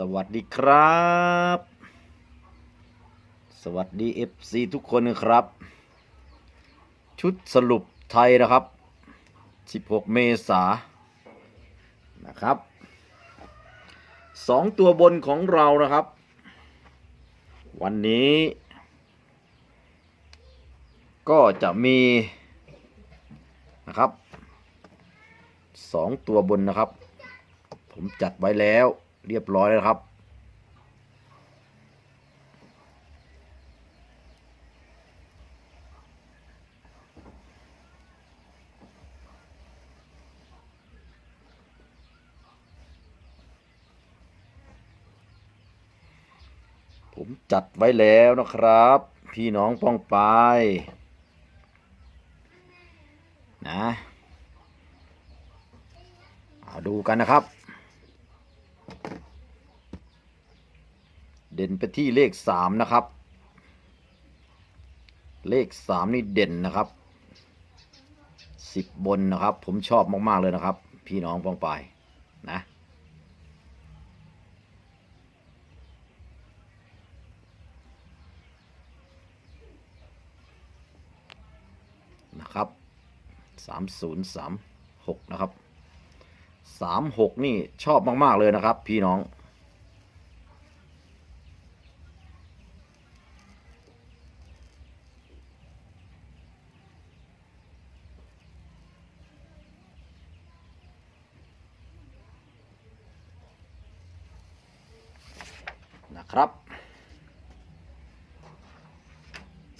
สวัสดีครับ สวัสดี FC ทุกคนนะครับ ชุดสรุปไทยนะครับ 16 เมษายนนะครับสองตัวบนของเรานะครับ วันนี้ ก็จะมีนะครับสองตัวบนนะครับ ผมจัดไว้แล้ว เรียบร้อยแล้วครับ ผมจัดไว้แล้วนะครับ พี่น้องป้องไปนะเอาดูกันนะครับ เด่นไปที่เลขสามนะครับ เลขสามนี่เด่นนะครับสิบบนนะครับ ผมชอบมาก ๆ เลยนะครับ พี่น้องป้องปนะนะครับสามศูนย์สามหกนะครับสามหกนี่ชอบมาก ๆ เลยนะครับ พี่น้อง ครับ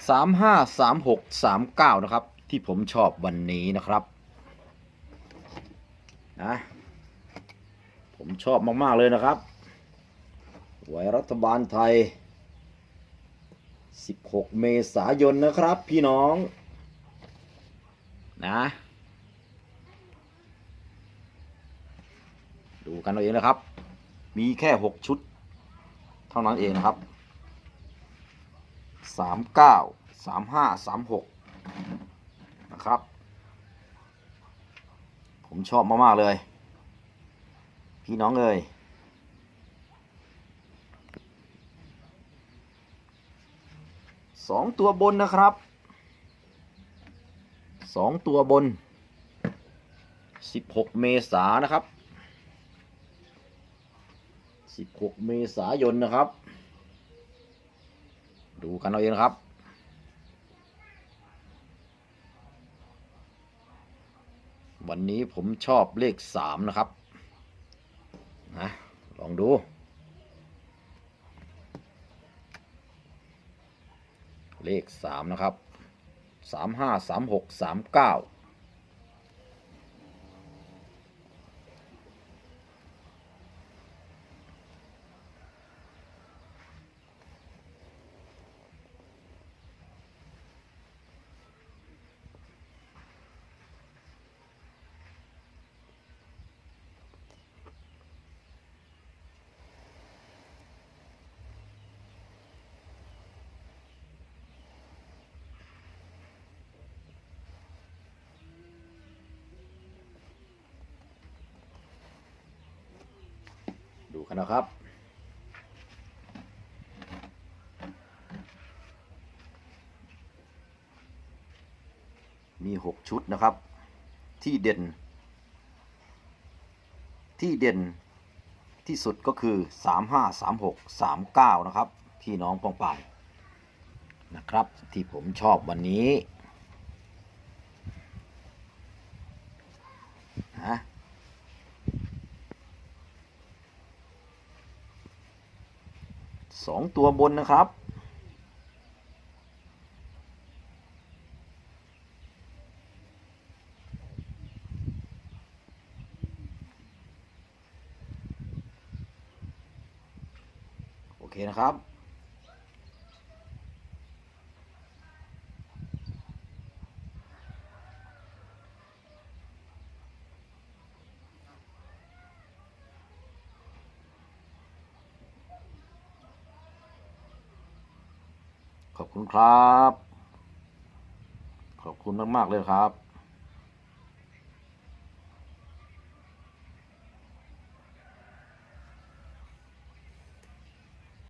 สามห้าสามหกสามเก้านะครับ ที่ผมชอบวันนี้นะครับนะผมชอบมาก ๆ เลยนะครับหวยรัฐบาลไทย 16 เมษายนนะครับ พี่น้องนะดูกันเอาเองนะครับ มีแค่ 6 ชุด ท่านั้นเองนะครับสามเก้าสามห้าสามหกนะครับ ผมชอบมากๆเลย พี่น้องเลยสองตัวบนนะครับสองตัวบนสิบหกเมษานะครับ 16 เมษายนนะครับ ดูกันเอาเองครับ วันนี้ผมชอบเลข 3 นะครับนะลองดูเลข 3 นะครับ 3 5 3 6 3 9 นะครับ มีหกชุดนะครับ ที่เด่น ที่เด่นที่สุดก็คือสามห้าสามหกสามเก้านะครับ พี่น้องปองป่ายนะครับ ที่ผมชอบวันนี้นะ สองตัวบนนะครับ โอเคนะครับ ขอบคุณครับ ขอบคุณมาก ๆ เลยครับ